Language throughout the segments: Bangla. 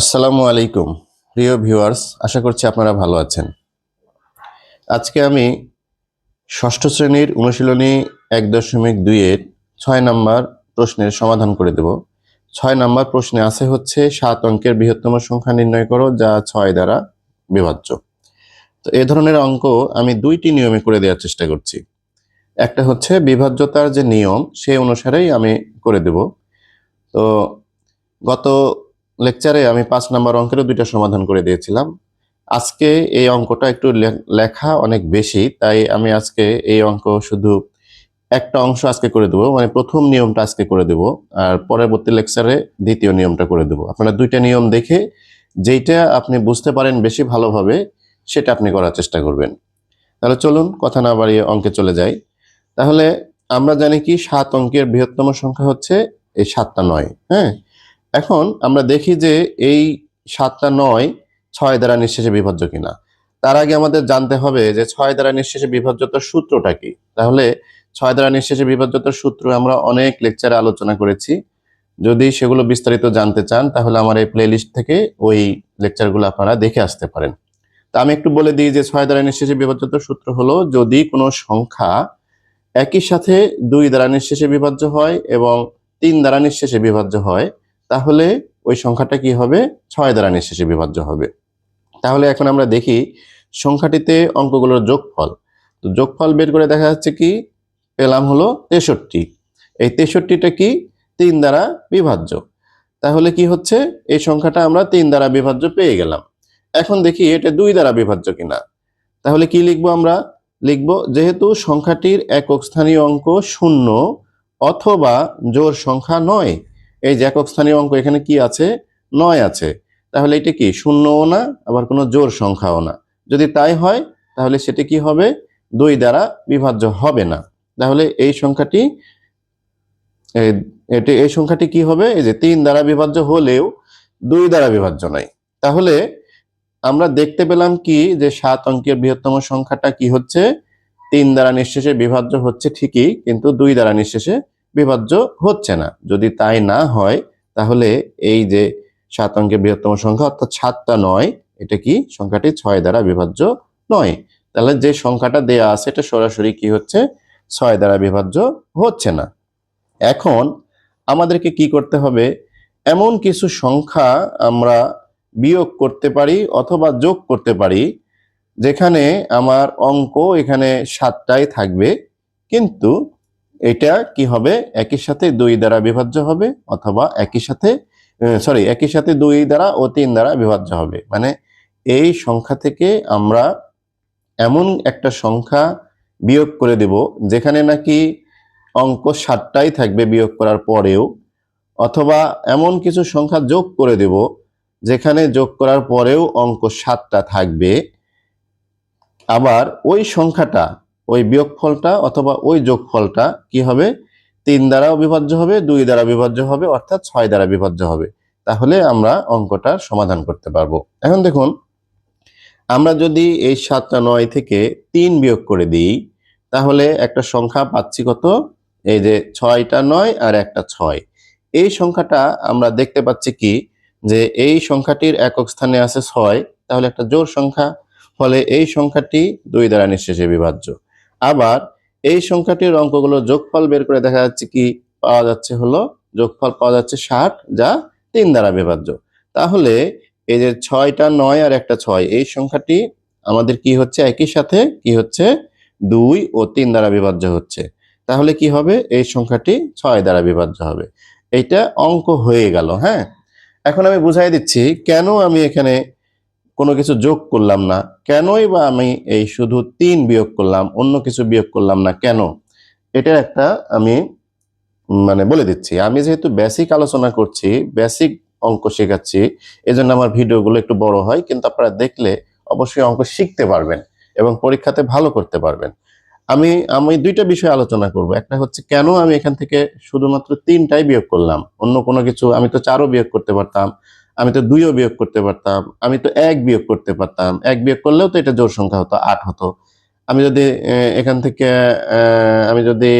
আসসালামু আলাইকুম, প্রিয় ভিউয়ার্স, আশা করছি আপনারা ভালো আছেন। আজকে আমি ষষ্ঠ শ্রেণির অনুশীলনী এক দশমিক দুইয়ের ছয় নাম্বার প্রশ্নের সমাধান করে দেব। ছয় নাম্বার প্রশ্নে আছে হচ্ছে, সাত অঙ্কের বৃহত্তম সংখ্যা নির্ণয় করো, যা ছয় দ্বারা বিভাজ্য। তো এ ধরনের অঙ্ক আমি দুইটি নিয়মে করে দেওয়ার চেষ্টা করছি। একটা হচ্ছে, বিভাজ্যতার যে নিয়ম, সেই অনুসারেই আমি করে দেব। তো গত লেকচারে আমি পাঁচ নাম্বার অঙ্কেরও দুইটা সমাধান করে দিয়েছিলাম। আজকে এই অঙ্কটা একটু লেখা অনেক বেশি, তাই আমি আজকে এই অঙ্ক শুধু একটা অংশ আজকে করে দেবো মানে প্রথম নিয়মটা আজকে করে দেবো, আর পরবর্তী লেকচারে দ্বিতীয় নিয়মটা করে দেবো। আপনারা দুইটা নিয়ম দেখে যেইটা আপনি বুঝতে পারেন বেশি ভালোভাবে, সেটা আপনি করার চেষ্টা করবেন। তাহলে চলুন কথা না বাড়িয়ে অঙ্কে চলে যাই। তাহলে আমরা জানি কি, সাত অঙ্কের বৃহত্তম সংখ্যা হচ্ছে এই সাতটা নয় হ্যাঁ? এখন আমরা দেখি যে এই সাতটা নয় ছয় দ্বারা নিঃশেষে বিভাজ্য কিনা। তার আগে আমাদের জানতে হবে যে ছয় দ্বারা নিঃশেষে বিভাজ্যতার সূত্রটা কি। তাহলে ছয় দ্বারা নিঃশেষে বিভাজ্যতার সূত্র আমরা অনেক লেকচারে আলোচনা করেছি। যদি সেগুলো বিস্তারিত জানতে চান, তাহলে আমার এই প্লেলিস্ট থেকে ওই লেকচারগুলো আপনারা দেখে আসতে পারেন। তা আমি একটু বলে দিই যে ছয় দ্বারা নিঃশেষে বিভাজ্যতার সূত্র হলো, যদি কোনো সংখ্যা একই সাথে দুই দ্বারা নিঃশেষে বিভাজ্য হয় এবং তিন দ্বারা নিঃশেষে বিভাজ্য হয় তাহলে ওই সংখ্যাটা কি হবে? ছয় দ্বারা নিঃশেষে বিভাজ্য হবে। তাহলে এখন আমরা দেখি সংখ্যাটিতে অঙ্কগুলোর যোগফল। তো যোগফল বের করে দেখা যাচ্ছে কি? পেলাম হলো তেষট্টি। এই তেষট্টিটা কি? তিন দ্বারা বিভাজ্য। তাহলে কি হচ্ছে? এই সংখ্যাটা আমরা তিন দ্বারা বিভাজ্য পেয়ে গেলাম। এখন দেখি এটা দুই দ্বারা বিভাজ্য কিনা। তাহলে কি লিখব আমরা? লিখব, যেহেতু সংখ্যাটির একক স্থানীয় অঙ্ক শূন্য অথবা জোর সংখ্যা নয় এই জ্যাকক স্থানীয় অঙ্ক এখানে কি আছে? নয় আছে। তাহলে এটা কি? শূন্যও না, আবার কোনো জোর সংখ্যাও না। যদি তাই হয়, তাহলে সেটি কি হবে? দুই দ্বারা বিভাজ্য হবে না। তাহলে এই সংখ্যাটি এটি, এই সংখ্যাটি কি হবে? এই যে তিন দ্বারা বিভাজ্য হলেও দুই দ্বারা বিভাজ্য নয়। তাহলে আমরা দেখতে পেলাম কি? যে সাত অঙ্কের বৃহত্তম সংখ্যাটা কি হচ্ছে? তিন দ্বারা নিঃশেষে বিভাজ্য হচ্ছে ঠিকই, কিন্তু দুই দ্বারা নিঃশেষে বিভাজ্য হচ্ছে না। যদি তাই না হয়, তাহলে এই যে সাত অঙ্কের বৃহত্তম সংখ্যা, অর্থাৎ সাতটা নয়, এটা কি সংখ্যাটি ছয় দ্বারা বিভাজ্য নয়? তাহলে যে সংখ্যাটা দেয়া আছে, এটা সরাসরি কি হচ্ছে? ছয় দ্বারা বিভাজ্য হচ্ছে না। এখন আমাদেরকে কি করতে হবে? এমন কিছু সংখ্যা আমরা বিয়োগ করতে পারি অথবা যোগ করতে পারি, যেখানে আমার অঙ্ক এখানে সাতটাই থাকবে, কিন্তু এটা কি হবে? একই সাথে দুই দ্বারা বিভাজ্য হবে অথবা একই সাথে সরি একই সাথে দুই দ্বারা ও তিন দ্বারা বিভাজ্য হবে। মানে এই সংখ্যা থেকে আমরা এমন একটা সংখ্যা বিয়োগ করে দেব যেখানে নাকি অঙ্ক সাতটাই থাকবে বিয়োগ করার পরেও, অথবা এমন কিছু সংখ্যা যোগ করে দেব যেখানে যোগ করার পরেও অঙ্ক সাতটা থাকবে। আবার ওই সংখ্যাটা ওই বিয়োগফলটা অথবা ওই যোগফলটা কি হবে? তিন দ্বারাও বিভাজ্য হবে, দুই দ্বারা বিভাজ্য হবে, অর্থাৎ ছয় দ্বারা বিভাজ্য হবে। তাহলে আমরা অঙ্কটার সমাধান করতে পারব। এখন দেখুন, আমরা যদি এই সাতটা নয় থেকে তিন বিয়োগ করে দিই, তাহলে একটা সংখ্যা পাচ্ছি কত? এই যে ছয়টা নয় আর একটা ছয়। এই সংখ্যাটা আমরা দেখতে পাচ্ছি কি? যে এই সংখ্যাটির একক স্থানে আছে ছয়, তাহলে একটা জোর সংখ্যা, ফলে এই সংখ্যাটি দুই দ্বারা নিঃশেষে বিভাজ্য। আবার এই সংখ্যাটির অঙ্কগুলো যোগফল বের করে দেখা যাচ্ছে কি পাওয়া যাচ্ছে হলো যোগফল পাওয়া যাচ্ছে ষাট, যা তিন দ্বারা বিভাজ্য। তাহলে এই যে ছয়টা নয় আর একটা ছয়, এই সংখ্যাটি আমাদের কি হচ্ছে? একই সাথে কি হচ্ছে? দুই ও তিন দ্বারা বিভাজ্য হচ্ছে। তাহলে কি হবে? এই সংখ্যাটি ছয় দ্বারা বিভাজ্য হবে। এইটা অঙ্ক হয়ে গেল হ্যাঁ? এখন আমি বুঝাই দিচ্ছি, কেন আমি এখানে কোনো কিছু যোগ করলাম না, কেনই বা আমি এই শুধু তিন বিয়োগ করলাম, অন্য কিছু বিয়োগ করলাম না কেন? এটা একটা আমি মানে বলে দিচ্ছি, আমি যেহেতু বেসিক আলোচনা করছি বেসিক অঙ্ক শেখাচ্ছি, এজন্য আমার ভিডিওগুলো একটু বড় হয়, কিন্তু আপনারা দেখলে অবশ্যই অঙ্ক শিখতে পারবেন এবং পরীক্ষাতে ভালো করতে পারবেন। আমি আমি দুইটা বিষয় আলোচনা করব, একটা হচ্ছে কেন আমি এখান থেকে শুধুমাত্র তিনটাই বিয়োগ করলাম, অন্য কোনো কিছু আমি তো চারও বিয়োগ করতে পারতাম আমি তো দুইও বিয়োগ করতে পারতাম, আমি তো এক বিয়োগ করতে পারতাম। এক বিয়োগ করলেও তো এটা জোর সংখ্যা হতো, আট হতো। আমি যদি এখান থেকে আমি যদি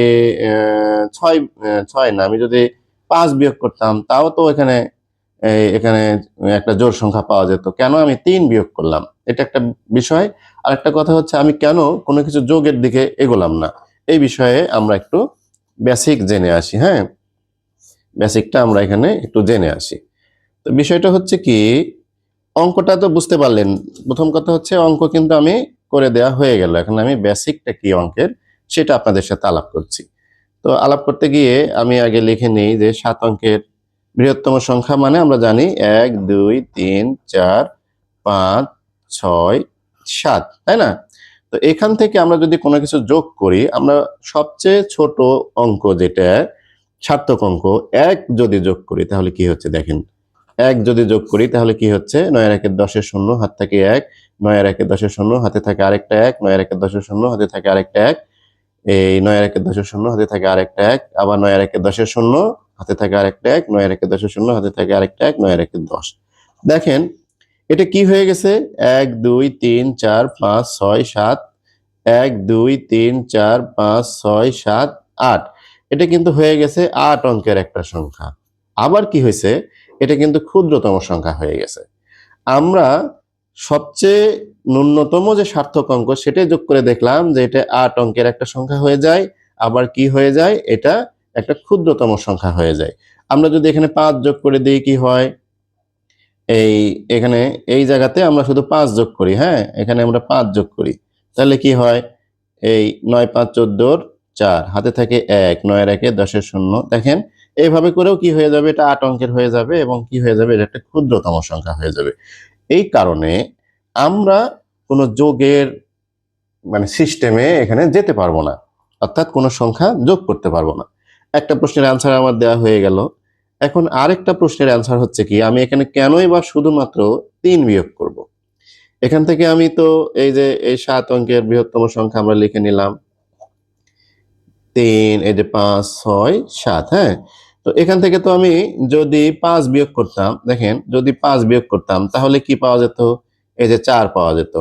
ছয় ছয় না, আমি যদি পাঁচ বিয়োগ করতাম, তাও তো এখানে এখানে একটা জোর সংখ্যা পাওয়া যেত। কেন আমি তিন বিয়োগ করলাম? এটা একটা বিষয়। আর একটা কথা হচ্ছে, আমি কেন কোনো কিছু যোগের দিকে এগোলাম না? এই বিষয়ে আমরা একটু বেসিক জেনে আসি হ্যাঁ? বেসিকটা আমরা এখানে একটু জেনে আসি। তো বিষয়টা হচ্ছে কি, অঙ্কটা তো বুঝতে পারলেন। প্রথম কথা হচ্ছে অঙ্ক কিন্তু আমি করে দেওয়া হয়ে গেল। এখন আমি বেসিকটা কি অঙ্কের সেটা আপনাদের সাথে আলাপ করছি। তো আলাপ করতে গিয়ে আমি আগে লিখে নিই যে সাত অঙ্কের বৃহত্তম সংখ্যা মানে আমরা জানি এক, দুই, তিন, চার, পাঁচ, ছয়, সাত, তাই না? তো এখান থেকে আমরা যদি কোনো কিছু যোগ করি, আমরা সবচেয়ে ছোট অঙ্ক যেটা, সার্থক অঙ্ক, এক যদি যোগ করি তাহলে কি হচ্ছে দেখেন? এক যদি যোগ করি, তাহলে কি হচ্ছে? নয় নয়ের একের দশের শূন্য, হাত থাকে এক। নয় নয়ের একের দশের শূন্য, হাতে থাকে আরেকটা এক। নয় নয়ের একের দশের শূন্য, হাতে থাকে আরেকটা এক। এই নয় নয়ের একের দশের শূন্য, হাতে থাকে আরেকটা এক। আবার নয় নয়ের একের দশের শূন্য, হাতে থাকে আরেকটা এক। নয় নয়ের একের দশের শূন্য, হাতে থাকে আরেকটা এক। নয় নয়ের একের দশ। দেখেন, এটা কি হয়ে গেছে? এক, দুই, তিন, চার, পাঁচ, ছয়, সাত। এক, দুই, তিন, চার, পাঁচ, ছয়, সাত, আট। এটা কিন্তু হয়ে গেছে আট অঙ্কের একটা সংখ্যা। আবার কি হয়েছে? এটা কিন্তু ক্ষুদ্রতম সংখ্যা হয়ে গেছে। আমরা সবচেয়ে ন্যূনতম যে সার্থক অঙ্ক সেটাই যোগ করে দেখলাম যে এটা আট অঙ্কের একটা সংখ্যা হয়ে যায়, আবার কি হয়ে যায়? এটা একটা ক্ষুদ্রতম সংখ্যা হয়ে যায়। আমরা যদি এখানে পাঁচ যোগ করে দিই, কি হয়? এই, এখানে, এই জায়গাতে আমরা শুধু পাঁচ যোগ করি হ্যাঁ? এখানে আমরা পাঁচ যোগ করি। তাহলে কি হয়? এই নয় পাঁচ চোদ্দোর চার, হাতে থাকে এক, নয়ের একে দশের শূন্য। দেখেন এইভাবে করেও কি হয়ে যাবে? এটা আট অঙ্কের হয়ে যাবে এবং কি হয়ে যাবে? এটা একটা ক্ষুদ্রতম সংখ্যা হয়ে যাবে। এই কারণে আমরা কোনো যোগের মানে সিস্টেমে এখানে যেতে পারব না। অর্থাৎ কোনো সংখ্যা যোগ করতে পারব না। একটা প্রশ্নের অ্যান্সার আমার দেওয়া হয়ে গেল। এখন আরেকটা প্রশ্নের অ্যান্সার হচ্ছে কি, আমি এখানে কেনই বা শুধুমাত্র তিন বিয়োগ করব। এখান থেকে আমি তো এই যে এই সাত অঙ্কের বৃহত্তম সংখ্যা আমরা লিখে নিলাম। তিন, এই যে পাঁচ, ছয়, সাত হ্যাঁ? তো এখান থেকে তো আমি যদি পাঁচ বিয়োগ করতাম, দেখেন, যদি পাঁচ বিয়োগ করতাম, তাহলে কি পাওয়া যেত? এই যে চার পাওয়া যেত।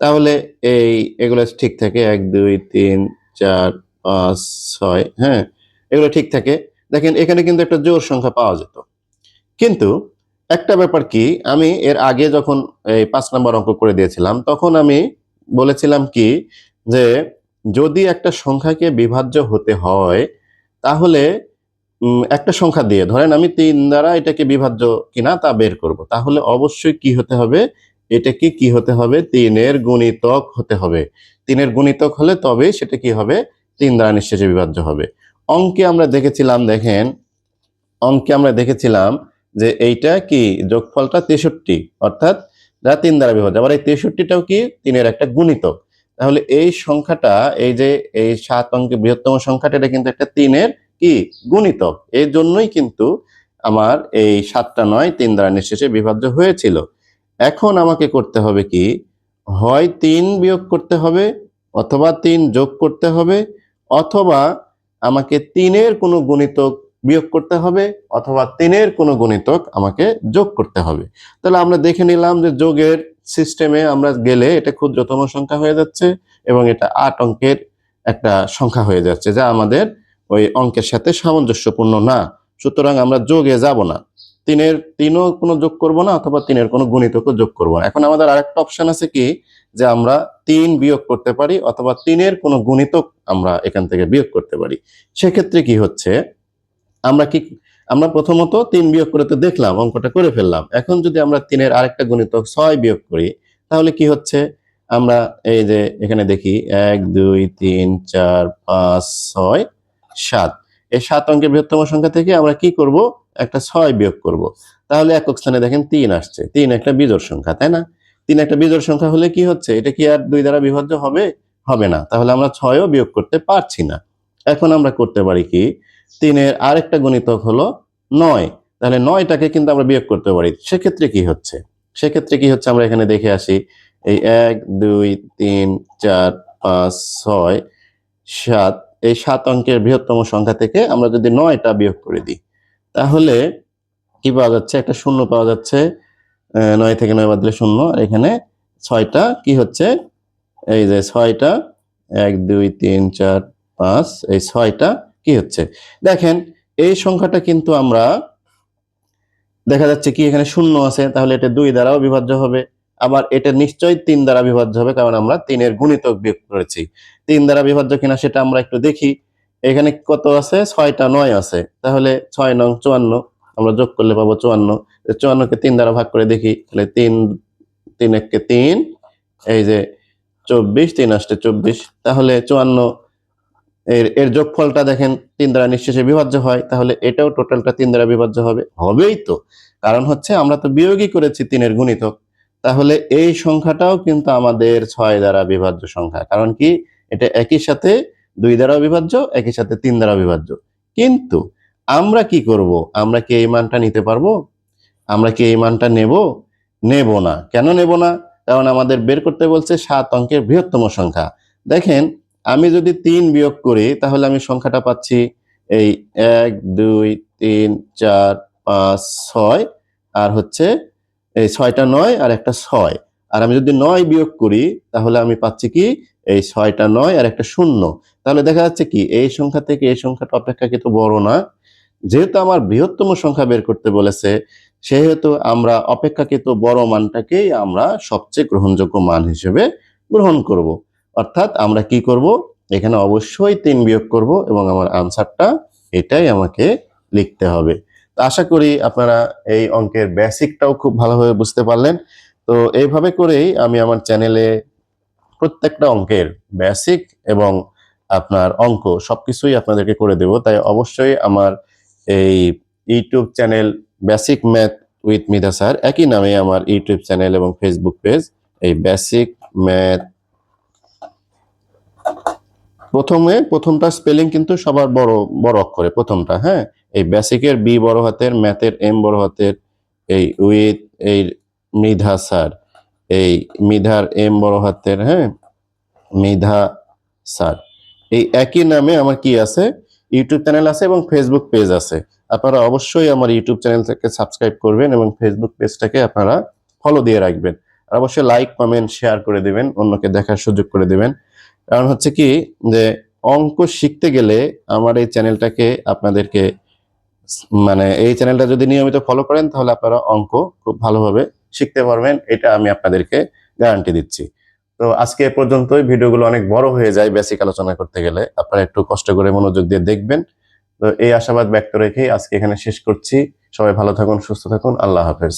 তাহলে এই, এগুলো ঠিক থাকে, এক, দুই, তিন, চার, পাঁচ, ছয় হ্যাঁ? এগুলো ঠিক থাকে। দেখেন, এখানে কিন্তু একটা জোর সংখ্যা পাওয়া যেত। কিন্তু একটা ব্যাপার কি, আমি এর আগে যখন এই পাঁচ নম্বর অঙ্ক করে দিয়েছিলাম, তখন আমি বলেছিলাম কি যে যদি একটা সংখ্যাকে বিভাজ্য হতে হয়, তাহলে একটা সংখ্যা দিয়ে, ধরেন আমি তিন দ্বারা এটাকে বিভাজ্য কিনা তা বের করব। তাহলে অবশ্যই কি হতে হবে? এটাকে কি হতে হবে? তিনের গুণিতক হতে হবে। তিনের গুণিতক হলে তবে সেটা কি হবে? তিন দ্বারা নিঃশেষে বিভাজ্য হবে। অঙ্কে আমরা দেখেছিলাম, দেখেন, অঙ্কে আমরা দেখেছিলাম যে এইটা কি? যোগফলটা তেষট্টি, অর্থাৎ যা তিন দ্বারা বিভাজ্য, আবার এই তেষট্টিটাও কি? তিনের একটা গুণিতক। তাহলে এই সংখ্যাটা, এই যে, এই সাত অঙ্কের বৃহত্তম সংখ্যাটা, এটা কিন্তু একটা তিনের কি? গুণিতক। এর জন্যই কিন্তু আমার এই সাতটা নয় তিন দ্বারা নিঃশেষে বিভাজ্য হয়েছিল। এখন আমাকে করতে হবে কি? হয় তিন বিয়োগ করতে হবে, অথবা তিন যোগ করতে হবে, অথবা আমাকে তিনের কোনো গুণিতক বিয়োগ করতে হবে, অথবা তিনের কোনো গুণিতক আমাকে যোগ করতে হবে। তাহলে আমরা দেখে নিলাম যে যোগের সিস্টেমে আমরা গেলে এটা ক্ষুদ্রতম সংখ্যা হয়ে যাচ্ছে এবং এটা আট অঙ্কের একটা সংখ্যা হয়ে যাচ্ছে, যা আমাদের ওই অঙ্কের সাথে সামঞ্জস্যপূর্ণ না। সুতরাং আমরা যোগে যাব না। তিনের, তিনও কোনো যোগ করব না অথবা তিনের কোনো গুণিতকও যোগ করব না। এখন আমাদের আরেকটা অপশন আছে কি? যে আমরা তিন বিয়োগ করতে পারি অথবা তিনের কোনো গুণিতক আমরা এখান থেকে বিয়োগ করতে পারি। সেক্ষেত্রে কি হচ্ছে? আমরা কি আমরা প্রথমত তিন বিয়োগ করে তো দেখলাম, অঙ্কটা করে ফেললাম। এখন যদি আমরা তিনের আরেকটা গুণিতক ছয় বিয়োগ করি, তাহলে কি হচ্ছে? আমরা এই যে এখানে দেখি, এক, দুই, তিন, চার, পাঁচ, ছয়, সাত। এই সাত অঙ্কের বৃহত্তম সংখ্যা থেকে আমরা কি করব? একটা ছয় বিয়োগ করব। তাহলে একক স্থানে দেখেন তিন আসছে। তিন একটা বিজোড় সংখ্যা, তাই না? তিন একটা বিজোড় সংখ্যা হলে কি হচ্ছে? এটা কি আর দুই দ্বারা বিভাজ্য হবে? হবে না। তাহলে আমরা ছয়ও বিয়োগ করতে পারছি না। এখন আমরা করতে পারি কি? তিনের আরেকটা গণিতক হলো নয়। তাহলে নয়টাকে কিন্তু আমরা বিয়োগ করতে পারি। সেক্ষেত্রে কি হচ্ছে? সেক্ষেত্রে কি হচ্ছে? আমরা এখানে দেখে আসি। এই এক, দুই, তিন, চার, পাঁচ, ছয়, সাত। এই সাত অঙ্কের বৃহত্তম সংখ্যা থেকে আমরা যদি নয়টা বিয়োগ করে দিই, তাহলে কি পাওয়া যাচ্ছে? একটা শূন্য পাওয়া যাচ্ছে। নয় থেকে নয় বাদ দিলে শূন্য। আর এখানে ছয়টা কি হচ্ছে? এই যে ছয়টা, এক, দুই, তিন, চার, পাঁচ। এই ছয়টা কি হচ্ছে? দেখেন, এই সংখ্যাটা কিন্তু আমরা দেখা যাচ্ছে কি এখানে শূন্য আছে, তাহলে এটা দুই দ্বারাও বিভাজ্য হবে। আবার এটা নিশ্চয়ই তিন দ্বারা বিভাজ্য হবে, কারণ আমরা তিনের গুণিতক বিয়োগ করেছি। তিন দ্বারা বিভাজ্য কিনা সেটা আমরা একটু দেখি। এখানে কত আছে? ছয়টা নয় আছে। তাহলে ছয় নং চুয়ান্ন, আমরা যোগ করলে পাবো চুয়ান্ন। চুয়ান্নকে তিন দ্বারা ভাগ করে দেখি, তাহলে তিন তিন এককে তিন, এই যে চব্বিশ, তিন আসতে চব্বিশ। তাহলে চুয়ান্ন এর এর যোগফলটা দেখেন, তিন দ্বারা নিঃশেষে বিভাজ্য হয়, তাহলে এটাও টোটালটা তিন দ্বারা বিভাজ্য হবে। হবেই তো। কারণ হচ্ছে, আমরা তো বিয়োগই করেছি তিনের গুণিতক। তাহলে এই সংখ্যাটাও কিন্তু আমাদের ছয় দ্বারা বিভাজ্য সংখ্যা। কারণ কি? এটা একই সাথে দুই দ্বারা বিভাজ্য, একই সাথে তিন দ্বারা বিভাজ্য। কিন্তু আমরা কি করব? আমরা কি এই মানটা নিতে পারব? আমরা কি এই মানটা নেব? নেব না। কেন নেব না? কারণ আমাদের বের করতে বলছে সাত অঙ্কের বৃহত্তম সংখ্যা। দেখেন আমি যদি তিন বিয়োগ করি, তাহলে আমি সংখ্যাটা পাচ্ছি এই এক, দুই, তিন, চার, পাঁচ, ছয়, আর হচ্ছে এই ছয়টা নয় আর একটা ছয়। আর আমি যদি নয় বিয়োগ করি, তাহলে আমি পাচ্ছি কি? এই ছয়টা নয় আর একটা শূন্য। তাহলে দেখা যাচ্ছে কি, এই সংখ্যা থেকে এই সংখ্যাটা অপেক্ষাকৃত বড় না। যেহেতু আমার বৃহত্তম সংখ্যা বের করতে বলেছে, সেহেতু আমরা অপেক্ষাকৃত বড় মানটাকেই আমরা সবচেয়ে গ্রহণযোগ্য মান হিসেবে গ্রহণ করব। অর্থাৎ আমরা কি করব? এখানে অবশ্যই তিন বিয়োগ করব এবং আমার আনসারটা এটাই আমাকে লিখতে হবে। তো আশা করি আপনারা এই অঙ্কের বেসিকটাও খুব ভালোভাবে বুঝতে পারলেন। তো এইভাবে করেই আমি আমার চ্যানেলে প্রত্যেকটা অঙ্কের বেসিক এবং আপনার অঙ্ক সবকিছুই আপনাদেরকে করে দেব। তাই অবশ্যই আমার এই YouTube channel basic math with Midha sir, একই নামে আমার ইউটিউব চ্যানেল এবং ফেসবুক পেজ, এই বেসিক ম্যাথ প্রথমে প্রথমটা স্পেলিং কিন্তু সবার বড় বড় অক্ষরে প্রথমটা হ্যাঁ? এই বেসিকের বি বড় হাতের ম্যাথের এম বড় হাতের, এই উইথ এই মৃধা স্যার, এই মিধার এম বড় হাতের হ্যাঁ? মিধা স্যার। এই একই নামে আমার কি আছে? ইউটিউব চ্যানেল আছে এবং ফেসবুক পেজ আছে। আপনারা অবশ্যই আমার ইউটিউব চ্যানেলটাকে সাবস্ক্রাইব করবেন এবং ফেসবুক পেজটাকে আপনারা ফলো দিয়ে রাখবেন। আর অবশ্যই লাইক কমেন্ট শেয়ার করে দেবেন, অন্যকে দেখার সুযোগ করে দিবেন। কারণ হচ্ছে কি যে অঙ্ক শিখতে গেলে আমার এই চ্যানেলটাকে আপনাদেরকে মানে এই চ্যানেলটা যদি নিয়মিত ফলো করেন তাহলে আপনারা অঙ্ক খুব ভালোভাবে শিখতে পারবেন। এটা আমি আপনাদেরকে গ্যারান্টি দিচ্ছি। তো আজকে এ পর্যন্তই। ভিডিওগুলো অনেক বড় হয়ে যায় বেসিক আলোচনা করতে গেলে। আপনারা একটু কষ্ট করে মনোযোগ দিয়ে দেখবেন। তো এই আশাবাদ ব্যক্ত রেখেই আজকে এখানে শেষ করছি। সবাই ভালো থাকুন, সুস্থ থাকুন। আল্লাহ হাফেজ।